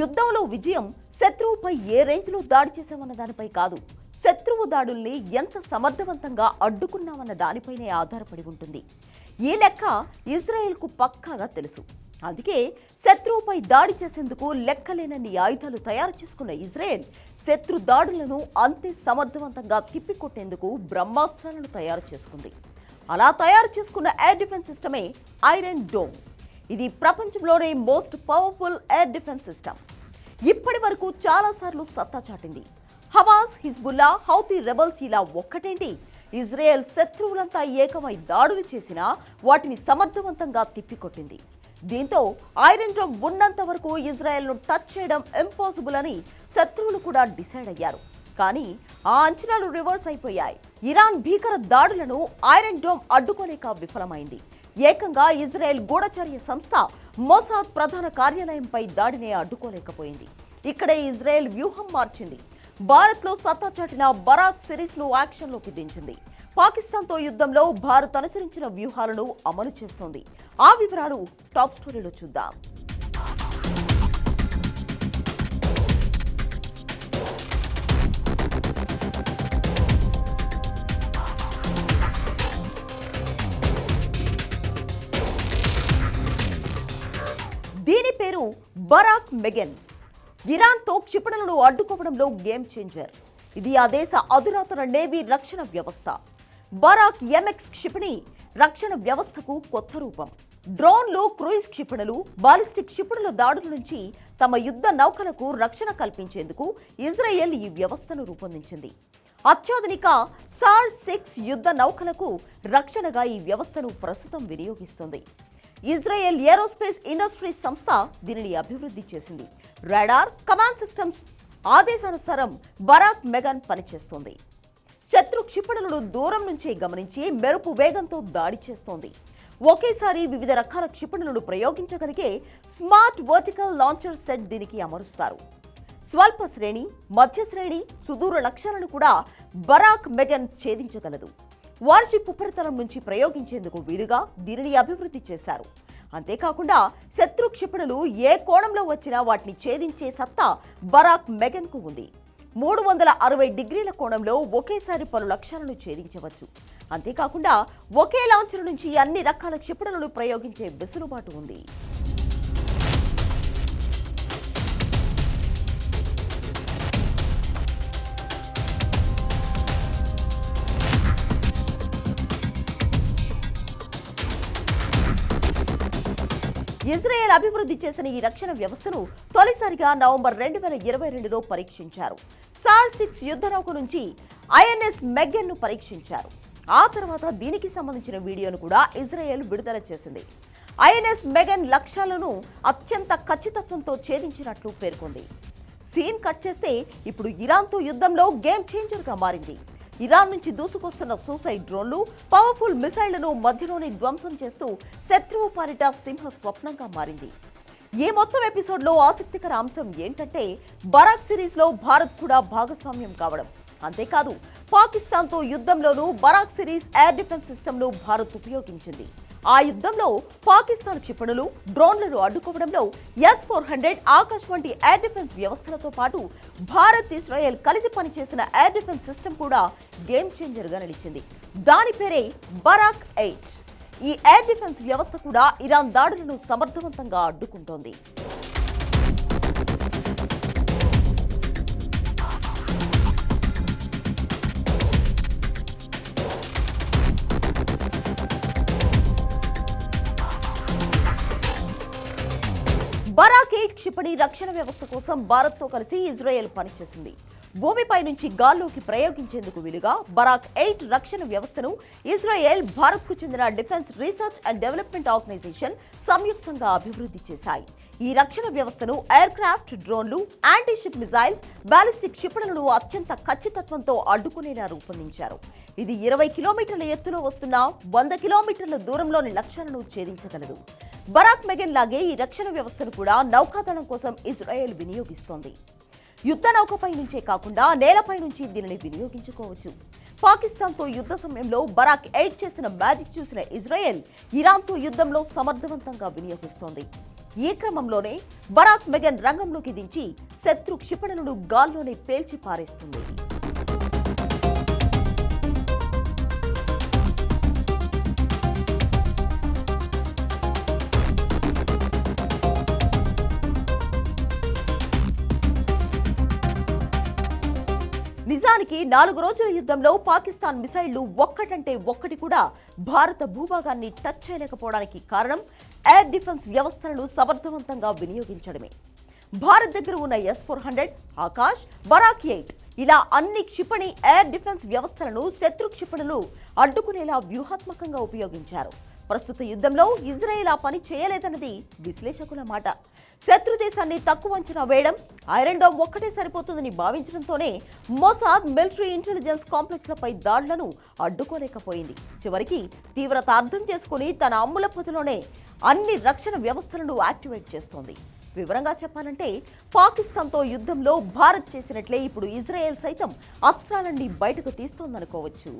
యుద్ధంలో విజయం శత్రువుపై ఏ రేంజ్లో దాడి చేశామన్న దానిపై కాదు. శత్రువు దాడుల్ని ఎంత సమర్థవంతంగా అడ్డుకున్నామన్న దానిపైనే ఆధారపడి ఉంటుంది. ఈ లెక్క ఇజ్రాయెల్కు పక్కాగా తెలుసు. అందుకే శత్రువుపై దాడి చేసేందుకు లెక్కలేనన్ని ఆయుధాలు తయారు చేసుకున్న ఇజ్రాయెల్ శత్రు దాడులను అంతే సమర్థవంతంగా తిప్పికొట్టేందుకు బ్రహ్మాస్త్రాలను తయారు చేసుకుంది. అలా తయారు చేసుకున్న ఎయిర్ డిఫెన్స్ సిస్టమే ఐరన్ డోమ్. ఇది ప్రపంచంలోనే most powerful air defence system. ఇప్పటి వరకు చాలాసార్లు సత్తా చాటింది. హమాస్ హిజ్బుల్లా హౌతీ రెబల్స్ ఇలా ఒక్కటేంటి? ఇజ్రాయెల్ శత్రువులంతా ఏకమై దాడులు చేసినా వాటిని సమర్థవంతంగా తిప్పికొట్టింది. దీంతో ఐరన్ డోమ్ ఉన్నంత వరకు ఇజ్రాయెల్ను టచ్ చేయడం ఇంపాసిబుల్ అని శత్రువులు కూడా డిసైడ్ అయ్యారు. కానీ ఆ అంచనాలు రివర్స్ అయిపోయాయి. ఇరాన్ భీకర దాడులను ఐరన్ డోమ్ అడ్డుకోలేక విఫలమైంది. ఏకంగా ఇజ్రాయెల్ గూఢచర్య సంస్థ మొసాద్ ప్రధాన కార్యాలయంపై దాడిని అడ్డుకోలేకపోయింది. ఇక్కడే ఇజ్రాయెల్ వ్యూహం మార్చింది. భారత్లో సత్తా చాటిన బరాక్ సిరీస్ను యాక్షన్లోకి దించింది. పాకిస్తాన్తో యుద్ధంలో భారత్ అనుసరించిన వ్యూహాలను అమలు చేస్తోంది. ఆ వివరాలు టాప్ స్టోరీలో చూద్దాం. దీని బరాక్ మెగన్. ఇరాన్తో క్షిపణులను అడ్డుకోవడంలో గేమ్ చేంజర్. ఇది ఆ దేశ అధునాతన నేవీ రక్షణ వ్యవస్థ. బరాక్ ఎంఎక్స్ క్షిపణి రక్షణ వ్యవస్థకు కొత్త రూపం. డ్రోన్లు క్రూయిజ్ క్షిపణులు బాలిస్టిక్ క్షిపణుల దాడుల నుంచి తమ యుద్ధ నౌకలకు రక్షణ కల్పించేందుకు ఇజ్రాయెల్ ఈ వ్యవస్థను రూపొందించింది. అత్యాధునిక సార్ సిక్స్ యుద్ధ నౌకలకు రక్షణగా ఈ వ్యవస్థను ప్రస్తుతం వినియోగిస్తుంది. ఇజ్రాయెల్ ఏరోస్పేస్ ఇండస్ట్రీస్ సంస్థ దీనిని అభివృద్ధి చేసింది. రాడార్ కమాండ్ సిస్టమ్స్ ఆదేశానుసారం బరాక్ మెగన్ పనిచేస్తోంది. శత్రు క్షిపణులను దూరం నుంచే గమనించి మెరుపు వేగంతో దాడి చేస్తోంది. ఒకేసారి వివిధ రకాల క్షిపణులను ప్రయోగించగలిగే స్మార్ట్ వర్టికల్ లాంచర్ సెట్ దీనికి అమరుస్తారు. స్వల్ప శ్రేణి మధ్య శ్రేణి సుదూర లక్ష్యాలను కూడా బరాక్ మెగన్ ఛేదించగలదు. వార్షిప్ ఉపరితలం నుంచి ప్రయోగించేందుకు వీలుగా దీనిని అభివృద్ధి చేశారు. అంతేకాకుండా శత్రు క్షిపణులు ఏ కోణంలో వచ్చినా వాటిని ఛేదించే సత్తా బరాక్ మెగన్కు ఉంది. మూడు వందల అరవై డిగ్రీల కోణంలో ఒకేసారి పలు లక్ష్యాలను ఛేదించవచ్చు. అంతేకాకుండా ఒకే లాంచర్ నుంచి అన్ని రకాల క్షిపణులను ప్రయోగించే వెసులుబాటు ఉంది. ఇజ్రాయెల్ అభివృద్ధి చేసిన ఈ రక్షణ వ్యవస్థను తొలిసారిగా నవంబర్ రెండు వేల ఇరవై రెండులో పరీక్షించారు. సార్ సిక్స్ యుద్ధ నౌక నుంచి ఐఎన్ఎస్ మెగ్గన్ను పరీక్షించారు. ఆ తర్వాత దీనికి సంబంధించిన వీడియోను కూడా ఇజ్రాయెల్ విడుదల చేసింది. ఐఎన్ఎస్ మెగన్ లక్ష్యాలను అత్యంత ఖచ్చితత్వంతో ఛేదించినట్లు పేర్కొంది. సీన్ కట్ చేస్తే ఇప్పుడు ఇరాన్తో యుద్ధంలో గేమ్ చేంజర్గా మారింది. ఇరాన్ నుంచి దూసుకొస్తున్న సూసైడ్ డ్రోన్లు పవర్ఫుల్ మిసైళ్ళను మధ్యలోనే ధ్వంసం చేస్తూ శత్రువు పాలిట సింహ స్వప్నంగా మారింది. ఈ మొత్తం ఎపిసోడ్లో ఆసక్తికర అంశం ఏంటంటే బరాక్ సిరీస్లో భారత్ కూడా భాగస్వామ్యం కావడం. అంతేకాదు పాకిస్తాన్తో యుద్ధంలోనూ బరాక్ సిరీస్ ఎయిర్ డిఫెన్స్ సిస్టమ్ను భారత్ ఉపయోగించింది. ఆ యుద్ధంలో పాకిస్తాన్ క్షిపణులు డ్రోన్లను అడ్డుకోవడంలో ఎస్ ఫోర్ హండ్రెడ్ ఆకాశ్ వంటి ఎయిర్ డిఫెన్స్ వ్యవస్థలతో పాటు భారత్ ఇస్రాయెల్ కలిసి పనిచేసిన ఎయిర్ డిఫెన్స్ సిస్టమ్ కూడా గేమ్ చేంజర్గా నిలిచింది. దాని పేరే బరాక్ ఎయిట్. ఈ ఎయిర్ డిఫెన్స్ వ్యవస్థ కూడా ఇరాన్ దాడులను సమర్థవంతంగా అడ్డుకుంటోంది. రాకెట్ క్షిపణి రక్షణ వ్యవస్థ కోసం భారత్తో కలిసి ఇజ్రాయెల్ పనిచేసింది. భూమిపై నుంచి గాల్లోకి ప్రయోగించేందుకు వీలుగా బరాక్ ఎయిట్ రక్షణ వ్యవస్థను ఇజ్రాయెల్ భారత్కు చెందిన defence research and development organisation సంయుక్తంగా అభివృద్ధి చేశాయి. ఈ రక్షణ వ్యవస్థను ఎయిర్ క్రాఫ్ట్ డ్రోన్లు యాంటీషిప్ మిజైల్స్ బాలిస్టిక్ క్షిపణులను అత్యంత ఖచ్చితత్వంతో అడ్డుకునేలా రూపొందించారు. ఇది ఇరవై కిలోమీటర్ల ఎత్తులో వస్తున్న వంద కిలోమీటర్ల దూరంలోని లక్ష్యాలను ఛేదించగలదు. బరాక్ మెగన్ లాగే ఈ రక్షణ వ్యవస్థను కూడా నౌకాదళం కోసం ఇజ్రాయెల్ వినియోగిస్తోంది. యుద్ధ నౌకపై నుంచే కాకుండా నేలపై నుంచి దీనిని వినియోగించుకోవచ్చు. పాకిస్తాన్తో యుద్ధ సమయంలో బరాక్ ఎయిడ్ చేసిన మ్యాజిక్ చూసిన ఇజ్రాయెల్ ఇరాన్తో యుద్ధంలో సమర్థవంతంగా వినియోగిస్తోంది. ఈ క్రమంలోనే బరాక్ మెగన్ రంగంలోకి దించి శత్రు క్షిపణులను గాల్లోనే పేల్చి పారేస్తుంది. నిజానికి నాలుగు రోజుల యుద్ధంలో పాకిస్తాన్ మిసైళ్ళు ఒక్కటంటే ఒక్కటి కూడా భారత భూభాగాన్ని టచ్ చేయలేకపోవడానికి కారణం ఎయిర్ డిఫెన్స్ వ్యవస్థలను సమర్థవంతంగా వినియోగించడమే. భారత్ దగ్గర ఉన్న S four hundred Akash Barak eight ఇలా అన్ని క్షిపణి ఎయిర్ డిఫెన్స్ వ్యవస్థలను శత్రు క్షిపణులు అడ్డుకునేలా వ్యూహాత్మకంగా ఉపయోగించారు. ప్రస్తుత యుద్ధంలో ఇజ్రాయెల్ ఆ పని చేయలేదన్నది విశ్లేషకుల మాట. శత్రు దేశాన్ని తక్కువ అంచనా వేయడం ఐరన్ డోమ్ ఒక్కటే సరిపోతుందని భావించడంతోనే మొసాద్ మిలిటరీ ఇంటెలిజెన్స్ కాంప్లెక్స్లపై దాడులను అడ్డుకోలేకపోయింది. చివరికి తీవ్రత అర్థం చేసుకుని తన అమ్ముల పొదిలోనే అన్ని రక్షణ వ్యవస్థలను యాక్టివేట్ చేస్తోంది. వివరంగా చెప్పాలంటే పాకిస్తాన్తో యుద్ధంలో భారత్ చేసినట్లే ఇప్పుడు ఇజ్రాయెల్ సైతం అస్త్రాలన్నీ బయటకు తీస్తోందనుకోవచ్చు.